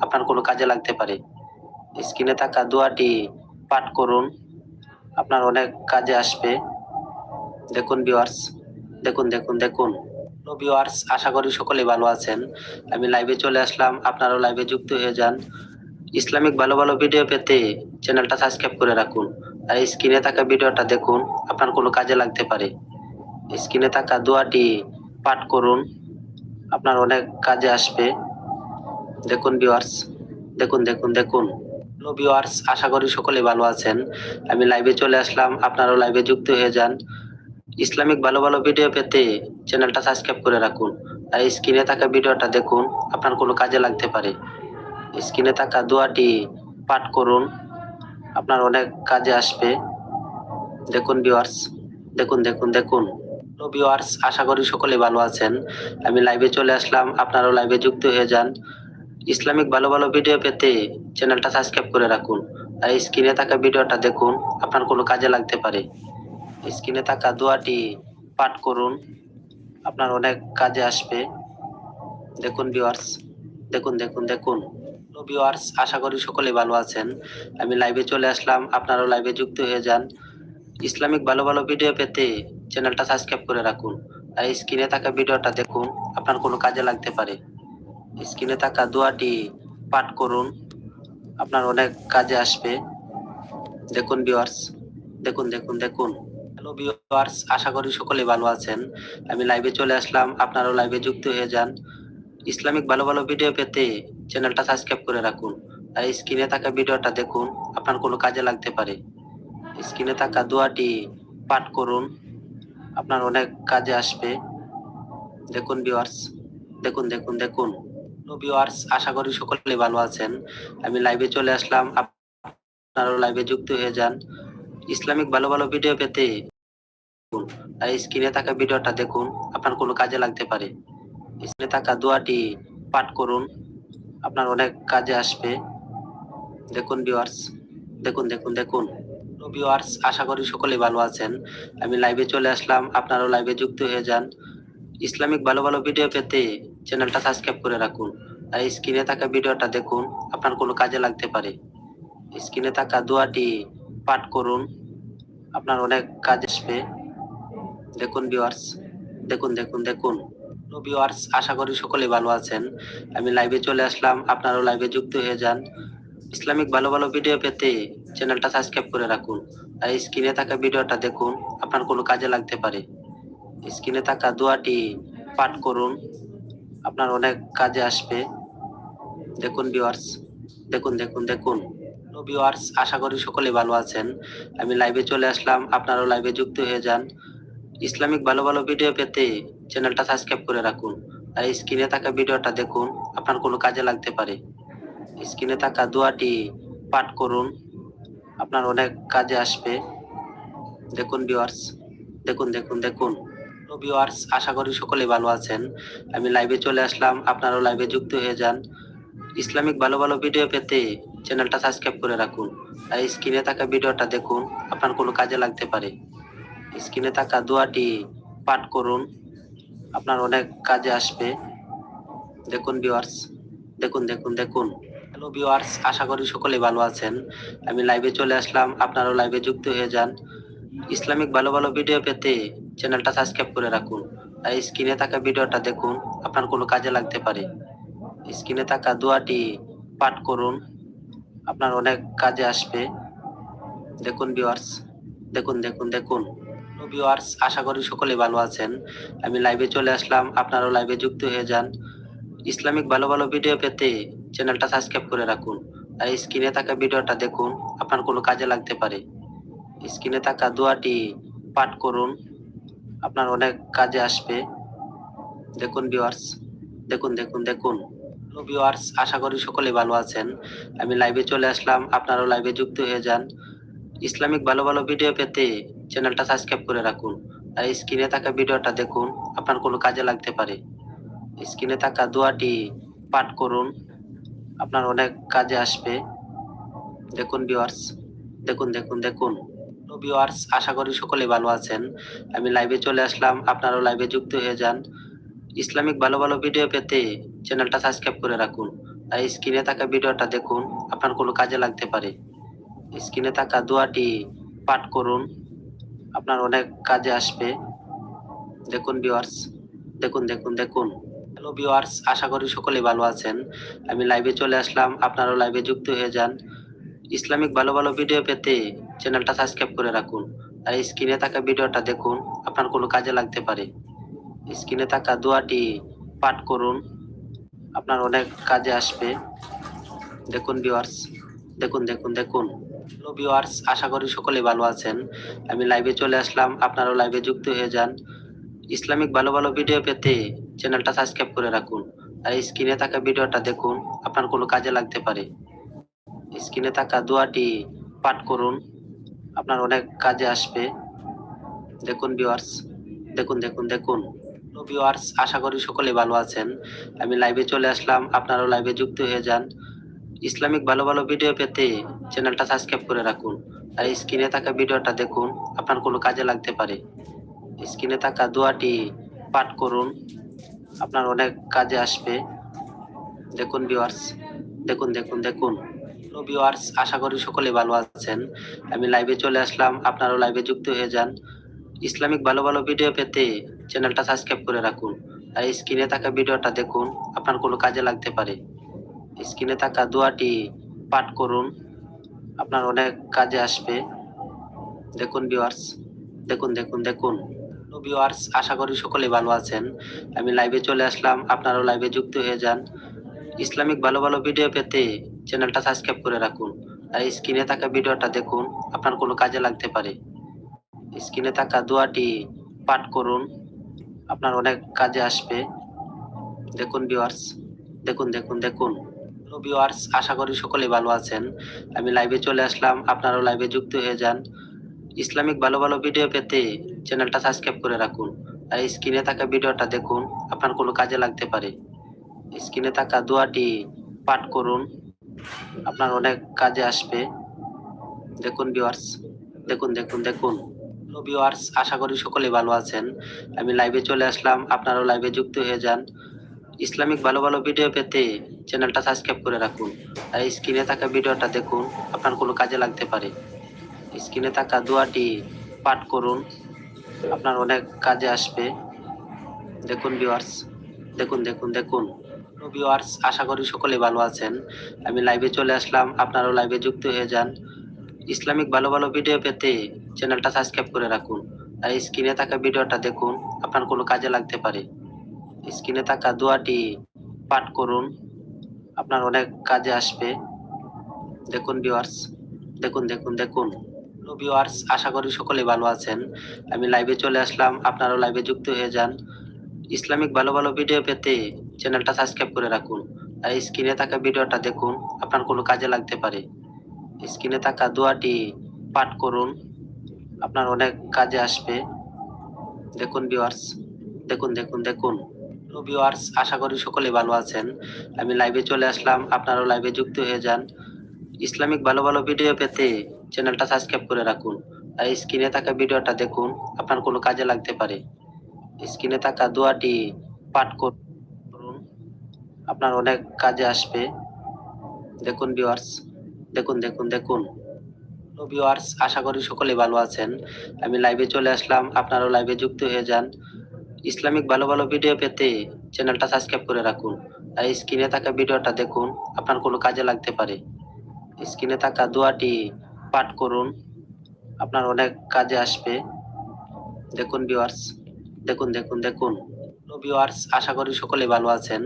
আপনার কোনো কাজে লাগতে পারে। স্ক্রিনে থাকা দোয়াটি পাঠ করুন। আপনার অনেক কাজে আসবে। দেখুন ভিউয়ার্স দেখুন দেখুন দেখুন। ভিউয়ার্স আশা করি সকলে ভালো আছেন। আমি লাইভে চলে আসলাম। আপনারাও লাইভে যুক্ত হয়ে যান। ইসলামিক ভালো ভালো ভিডিও পেতে চ্যানেলটা সাবস্ক্রাইব করে রাখুন। আর স্ক্রিনে থাকা ভিডিওটা দেখুন, আপনার কোনো কাজে লাগতে পারে। স্ক্রিনে থাকা দোয়াটি পাঠ করুন। আপনার অনেক কাজে আসবে। দেখুন ভিউয়ার্স দেখুন দেখুন দেখুন। হ্যালো ভিউয়ার্স আশা করি সকলে ভালো আছেন। আমি লাইভে চলে আসলাম, আপনারাও লাইভে যুক্ত হয়ে যান। ইসলামিক ভালো ভালো ভিডিও পেতে চ্যানেলটা সাবস্ক্রাইব করে রাখুন। আর স্ক্রিনে থাকা ভিডিওটা দেখুন, আপনার কোনো কাজে লাগতে পারে। স্ক্রিনে থাকা দোয়াটি পাঠ করুন, আপনার অনেক কাজে আসবে। দেখুন ভিউয়ার্স দেখুন দেখুন দেখুন। হ্যালো ভিউয়ার্স আশা করি সকলে ভালো আছেন। আমি লাইভে চলে আসলাম, আপনারাও লাইভে যুক্ত হয়ে যান। ইসলামিক ভালো ভালো ভিডিও পেতে চ্যানেলটা সাবস্ক্রাইব করে রাখুন। আর স্ক্রিনে থাকা ভিডিওটা দেখুন, আপনার কোনো কাজে লাগতে পারে। স্ক্রিনে থাকা দোয়াটি পাঠ করুন, আপনার অনেক কাজে আসবে। দেখুন ভিউয়ার্স দেখুন দেখুন দেখুন। হ্যালো ভিউয়ার্স আশা করি সকলে ভালো আছেন। আমি লাইভে চলে আসলাম, আপনারাও লাইভে যুক্ত হয়ে যান। ইসলামিক ভালো ভালো ভিডিও পেতে চ্যানেলটা সাবস্ক্রাইব করে রাখুন। আর স্ক্রিনে থাকা ভিডিওটা দেখুন, আপনার কোনো কাজে লাগতে পারে। স্ক্রিনে থাকা দোয়াটি পাঠ করুন। আপনার অনেক কাজে আসবে। দেখুন ভিউয়ার্স দেখুন দেখুন দেখুন। হ্যালো ভিউয়ার্স আশা করি সকলে ভালো আছেন। আমি লাইভে চলে আসলাম। আপনারাও লাইভে যুক্ত হয়ে যান। ইসলামিক ভালো ভালো ভিডিও পেতে চ্যানেলটা সাবস্ক্রাইব করে রাখুন। আর স্ক্রিনে থাকা ভিডিওটা দেখুন, আপনার কোনো কাজে লাগতে পারে। স্ক্রিনে থাকা দোয়াটি পাঠ করুন। আপনার অনেক কাজে আসবে। দেখুন ভিউয়ার্স দেখুন দেখুন দেখুন। ভিউয়ার্স আশা করি সকলে ভালো আছেন। আমি লাইভে চলে আসলাম আপ- আপনারাও লাইভে যুক্ত হয়ে যান। ইসলামিক ভালো ভালো ভিডিও পেতে। আর স্ক্রিনে থাকা ভিডিওটা দেখুন, আপনার কোনো কাজে লাগতে পারে। স্ক্রিনে থাকা দোয়াটি পাঠ করুন, আপনার অনেক কাজে আসবে। দেখুন ভিউয়ার্স দেখুন দেখুন দেখুন। ভিউয়ার্স আশা করি সকলে ভালো আছেন। আমি লাইভে চলে আসলাম, আপনারাও লাইভে যুক্ত হয়ে যান। ইসলামিক ভালো ভালো ভিডিও পেতে চ্যানেলটা সাবস্ক্রাইব করে রাখুন। আর স্ক্রিনে থাকা ভিডিওটা দেখুন, আপনার কোনো কাজে লাগতে পারে। স্ক্রিনে থাকা দোয়াটি পাঠ করুন, আপনার অনেক কাজ আসবে। দেখুন ভিউয়ার্স দেখুন দেখুন দেখুন। হ্যালো ভিউয়ার্স আশা করি সকলে ভালো আছেন। আমি লাইভে চলে আসলাম, আপনারাও লাইভে যুক্ত হয়ে যান। ইসলামিক ভালো ভালো ভিডিও পেতে চ্যানেলটা সাবস্ক্রাইব করে রাখুন। আর স্ক্রিনে থাকা ভিডিওটা দেখুন, আপনার কোনো কাজে লাগতে পারে। স্ক্রিনে থাকা দোয়াটি পাঠ করুন। আপনার অনেক কাজে আসবে। দেখুন ভিউয়ার্স দেখুন দেখুন দেখুন। ভিউয়ার্স আশা করি সকলে ভালো আছেন। আমি লাইভে চলে আসলাম, আপনারাও লাইভে যুক্ত হয়ে যান। ইসলামিক ভালো ভালো ভিডিও পেতে চ্যানেলটা সাবস্ক্রাইব করে রাখুন। আর স্ক্রিনে থাকা ভিডিওটা দেখুন, আপনার কোনো কাজে লাগতে পারে। স্ক্রিনে থাকা দোয়াটি পাঠ করুন, আপনার অনেক কাজে আসবে। দেখুন ভিউয়ার্স দেখুন দেখুন দেখুন। হ্যালো ভিউয়ার্স আশা করি সকলে ভালো আছেন। আমি লাইভে চলে আসলাম, আপনারাও লাইভে যুক্ত হয়ে যান। ইসলামিক ভালো ভালো ভিডিও পেতে চ্যানেলটা সাবস্ক্রাইব করে রাখুন। আর স্ক্রিনে থাকা ভিডিওটা দেখুন, আপনার কোনো কাজে লাগতে পারে। স্ক্রিনে থাকা দোয়াটি পাঠ করুন, আপনার অনেক কাজে আসবে। দেখুন ভিউয়ার্স দেখুন দেখুন দেখুন। হ্যালো ভিউয়ার্স আশা করি সকলে ভালো আছেন। আমি লাইভে চলে আসলাম, আপনারাও লাইভে যুক্ত হয়ে যান। ইসলামিক ভালো ভালো ভিডিও পেতে চ্যানেলটা সাবস্ক্রাইব করে রাখুন। আর স্ক্রিনে থাকা ভিডিওটা দেখুন, আপনার কোনো কাজে লাগতে পারে। স্ক্রিনে থাকা দোয়াটি পাঠ করুন, আপনার অনেক কাজে আসবে। দেখুন ভিউয়ার্স দেখুন দেখুন দেখুন। হ্যালো ভিউয়ার্স আশা করি সকলে ভালো আছেন। আমি লাইভে চলে আসলাম, আপনারাও লাইভে যুক্ত হয়ে যান। ইসলামিক ভালো ভালো ভিডিও পেতে চ্যানেলটা সাবস্ক্রাইব করে রাখুন। আর স্ক্রিনে থাকা ভিডিওটা দেখুন, আপনার কোনো কাজে লাগতে পারে। স্ক্রিনে থাকা দোয়াটি পাঠ করুন আপনার অনেক কাজে আসবে। দেখুন ভিউয়ার্স দেখুন দেখুন দেখুন। ভিউয়ার্স আশা করি সকলে ভালো আছেন। আমি লাইভে চলে আসলাম, আপনারাও লাইভে যুক্ত হয়ে যান। ইসলামিক ভালো ভালো ভিডিও পেতে চ্যানেলটা সাবস্ক্রাইব করে রাখুন। আর স্ক্রিনে থাকা ভিডিওটা দেখুন, আপনার কোনো কাজে লাগতে পারে। স্ক্রিনে থাকা দোয়াটি পাঠ করুন, আপনার অনেক কাজে আসবে। দেখুন ভিউয়ার্স দেখুন দেখুন দেখুন। হ্যালো ভিউয়ার্স আশা করি সকলে ভালো আছেন। আমি লাইভে চলে আসলাম, আপনারাও লাইভে যুক্ত হয়ে যান। ইসলামিক ভালো ভালো ভিডিও পেতে চ্যানেলটা সাবস্ক্রাইব করে রাখুন। আর স্ক্রিনে থাকা ভিডিওটা দেখুন, আপনার কোনো কাজে লাগতে পারে। স্ক্রিনে থাকা দোয়াটি পাঠ করুন, আপনার অনেক কাজে আসবে। দেখুন ভিউয়ার্স দেখুন দেখুন দেখুন। হ্যালো ভিউয়ার্স আশা করি সকলেই ভালো আছেন। আমি লাইভে চলে আসলাম, আপনারাও লাইভে যুক্ত হয়ে যান। ইসলামিক ভালো ভালো ভিডিও পেতে চ্যানেলটা সাবস্ক্রাইব করে রাখুন। আর স্ক্রিনে থাকা ভিডিওটা দেখুন, আপনার কোনো কাজে লাগতে পারে। স্ক্রিনে থাকা দোয়াটি পাঠ করুন, আপনার অনেক কাজে আসবে। দেখুন ভিউয়ার্স দেখুন দেখুন দেখুন। হ্যালো ভিউয়ার্স আশা করি সকলেই ভালো আছেন। আমি লাইভে চলে আসলাম, আপনারাও লাইভে যুক্ত হয়ে যান। ইসলামিক ভালো ভালো ভিডিও পেতে চ্যানেলটা সাবস্ক্রাইব করে রাখুন। আর স্ক্রিনে থাকা ভিডিওটা দেখুন, আপনার কোনো কাজে লাগতে পারে। স্ক্রিনে থাকা দোয়াটি পাঠ করুন। আপনার অনেক কাজে আসবে। দেখুন ভিউয়ার্স দেখুন দেখুন দেখুন। ভিউয়ার্স আশা করি সকলে ভালো আছেন। আমি লাইভে চলে আসলাম, আপনারাও লাইভে যুক্ত হয়ে যান। ইসলামিক ভালো ভালো ভিডিও পেতে চ্যানেলটা সাবস্ক্রাইব করে রাখুন। আর স্ক্রিনে থাকা ভিডিওটা দেখুন, আপনার কোনো কাজে লাগতে পারে। স্ক্রিনে থাকা দোয়াটি পাঠ করুন, আপনার অনেক কাজে আসবে। দেখুন ভিউয়ার্স দেখুন দেখুন দেখুন। ভিউয়ার্স আশা করি সকলেই ভালো আছেন। আমি লাইভে চলে আসলাম, আপনারাও লাইভে যুক্ত হয়ে যান। ইসলামিক ভালো ভালো ভিডিও পেতে চ্যানেলটা সাবস্ক্রাইব করে রাখুন। আর স্ক্রিনে থাকা ভিডিওটা দেখুন, আপনার কোনো কাজে লাগতে পারে। স্ক্রিনে থাকা দোয়াটি পাঠ করুন, আপনার অনেক কাজে আসবে। দেখুন ভিউয়ার্স দেখুন দেখুন দেখুন। ভিউয়ার্স আশা করি সকলেই ভালো আছেন। আমি লাইভে চলে আসলাম, আপনারাও লাইভে যুক্ত হয়ে যান। ইসলামিক ভালো ভালো ভিডিও পেতে চ্যানেলটা সাবস্ক্রাইব করে রাখুন। আর স্ক্রিনে থাকা ভিডিওটা দেখুন, আপনার কোনো কাজে লাগতে পারে। স্ক্রিনে থাকা দোয়াটি পাঠ করুন, আপনার অনেক কাজে আসবে। দেখুন ভিউয়ার্স দেখুন দেখুন দেখুন। হ্যালো ভিউয়ার্স আশা করি সকলেই ভালো আছেন। আমি লাইভে চলে আসলাম, আপনারাও লাইভে যুক্ত হয়ে যান। ইসলামিক ভালো ভালো ভিডিও পেতে চ্যানেলটা সাবস্ক্রাইব করে রাখুন। আর স্ক্রিনে থাকা ভিডিওটা দেখুন, আপনার কোনো কাজে লাগতে পারে। স্ক্রিনে থাকা দোয়াটি পাঠ করুন। আপনার অনেক কাজে আসবে। দেখুন ভিউয়ার্স দেখুন দেখুন দেখুন। হ্যালো ভিউয়ার্স আশা করি সকলেই ভালো আছেন। আমি লাইভে চলে আসলাম, আপনারাও লাইভে যুক্ত হয়ে যান। ইসলামিক ভালো ভালো ভিডিও পেতে চ্যানেলটা সাবস্ক্রাইব করে রাখুন। আর স্ক্রিনে থাকা ভিডিওটা দেখুন, আপনার কোনো কাজে লাগতে পারে। স্ক্রিনে থাকা দোয়াটি পাঠ করুন, আপনার অনেক কাজে আসবে। দেখুন ভিউয়ার্স দেখুন দেখুন দেখুন। ভিউয়ার্স আশা করি সকলেই ভালো আছেন। আমি লাইভে চলে আসলাম, আপনারাও লাইভে যুক্ত হয়ে যান। ইসলামিক ভালো ভালো ভিডিও পেতে চ্যানেলটা সাবস্ক্রাইব করে রাখুন। আর স্ক্রিনে থাকা ভিডিওটা দেখুন, আপনার কোনো কাজে লাগতে পারে। স্ক্রিনে থাকা দোয়াটি পাঠ করুন, আপনার অনেক কাজে আসবে। দেখুন ভিউয়ার্স দেখুন দেখুন দেখুন। ভিউয়ার্স আশা করি সকলেই ভালো আছেন। আমি লাইভে চলে আসলাম, আপনারাও লাইভে যুক্ত হয়ে যান। ইসলামিক ভালো ভালো ভিডিও পেতে চ্যানেলটা সাবস্ক্রাইব করে রাখুন। আর স্ক্রিনে থাকা ভিডিওটা দেখুন, আপনার কোনো কাজে লাগতে পারে। স্ক্রিনে থাকা দোয়াটি পাঠ করুন, আপনার অনেক কাজে আসবে। দেখুন ভিউয়ার্স দেখুন দেখুন দেখুন। ভিউয়ার্স আশা করি সকলেই ভালো আছেন। আমি লাইভে চলে আসলাম, আপনারাও লাইভে যুক্ত হয়ে যান। ইসলামিক ভালো ভালো ভিডিও পেতে চ্যানেলটা সাবস্ক্রাইব করে রাখুন। আর স্ক্রিনে থাকা ভিডিওটা দেখুন, আপনার কোনো কাজে লাগতে পারে। স্ক্রিনে থাকা দোয়াটি পাঠ করুন। আপনার অনেক কাজে আসবে। দেখুন ভিউয়ার্স দেখুন দেখুন দেখুন। ভিউয়ার্স আশা করি সকলে ভালো আছেন। আমি লাইভে চলে আসলাম। আপনারাও লাইভে যুক্ত হয়ে যান। ইসলামিক ভালো ভালো ভিডিও পেতে চ্যানেলটা সাবস্ক্রাইব করে রাখুন। আর স্ক্রিনে থাকা ভিডিওটা দেখুন, আপনার কোনো কাজে লাগতে পারে। স্ক্রিনে থাকা দোয়াটি পাঠ করুন। আপনার অনেক কাজে আসবে। দেখুন ভিউয়ার্স দেখুন দেখুন দেখুন। ভিউয়ার্স আশা করি সকলে ভালো আছেন।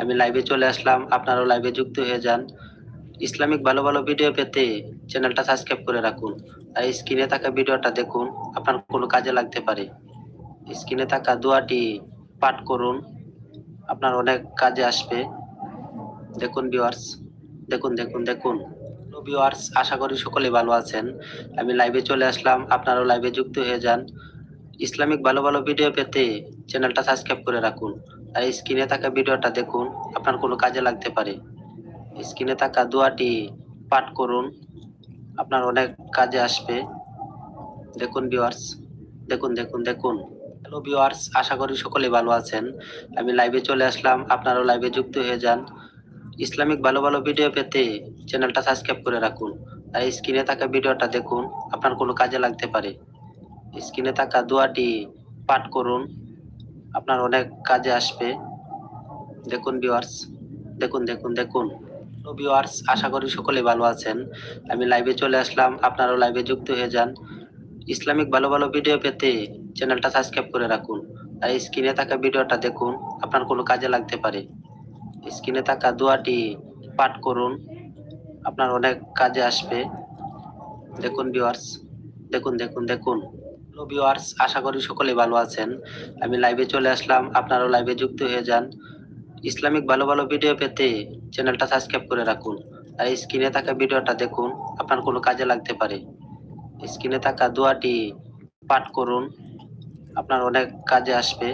আমি লাইভে চলে আসলাম, আপনারাও লাইভে যুক্ত হয়ে যান। ইসলামিক ভালো ভালো ভিডিও পেতে চ্যানেলটা সাবস্ক্রাইব করে রাখুন। আর স্ক্রিনে থাকা ভিডিওটা দেখুন, আপনার কোনো কাজে লাগতে পারে। স্ক্রিনে থাকা দোয়াটি পাঠ করুন, আপনার অনেক কাজে আসবে। দেখুন ভিউয়ার্স দেখুন দেখুন দেখুন। ভিউয়ার্স আশা করি সকলে ভালো আছেন। আমি লাইভে চলে আসলাম, আপনারাও লাইভে যুক্ত হয়ে যান। ইসলামিক ভালো ভালো ভিডিও পেতে চ্যানেলটা সাবস্ক্রাইব করে রাখুন। আর স্ক্রিনে থাকা ভিডিওটা দেখুন, আপনার কোনো কাজে লাগতে পারে। স্ক্রিনে থাকা দোয়াটি পাঠ করুন, আপনার অনেক কাজে আসবে। দেখুন ভিউয়ার্স দেখুন দেখুন দেখুন। হ্যালো ভিউয়ার্স আশা করি সকলেই ভালো আছেন। আমি লাইভে চলে আসলাম, আপনারাও লাইভে যুক্ত হয়ে যান। ইসলামিক ভালো ভালো ভিডিও পেতে চ্যানেলটা সাবস্ক্রাইব করে রাখুন। আর স্ক্রিনে থাকা ভিডিওটা দেখুন, আপনার কোনো কাজে লাগতে পারে। স্ক্রিনে থাকা দোয়াটি পাঠ করুন। আপনার অনেক কাজে আসবে। দেখুন ভিউয়ার্স দেখুন দেখুন দেখুন। তো ভিউয়ার্স আশা করি সকলে ভালো আছেন। আমি লাইভে চলে আসলাম। আপনারাও লাইভে যুক্ত হয়ে যান। ইসলামিক ভালো ভালো ভিডিও পেতে চ্যানেলটা সাবস্ক্রাইব করে রাখুন। আর স্ক্রিনে থাকা ভিডিওটা দেখুন। আপনার কোনো কাজে লাগতে পারে। স্ক্রিনে থাকা দোয়াটি পাঠ করুন। আপনার অনেক কাজে আসবে। দেখুন ভিউয়ার্স দেখুন দেখুন দেখুন। হ্যালো ভিউয়ার্স আশা করি সকলে ভালো আছেন। আমি লাইভে চলে আসলাম, আপনারাও লাইভে যুক্ত হয়ে যান। ইসলামিক ভালো ভালো ভিডিও পেতে চ্যানেলটা সাবস্ক্রাইব করে রাখুন। আর স্ক্রিনে থাকা ভিডিওটা দেখুন, আপনার কোনো কাজে লাগতে পারে। স্ক্রিনে থাকা দোয়াটি পাঠ করুন, আপনার অনেক কাজে আসবে।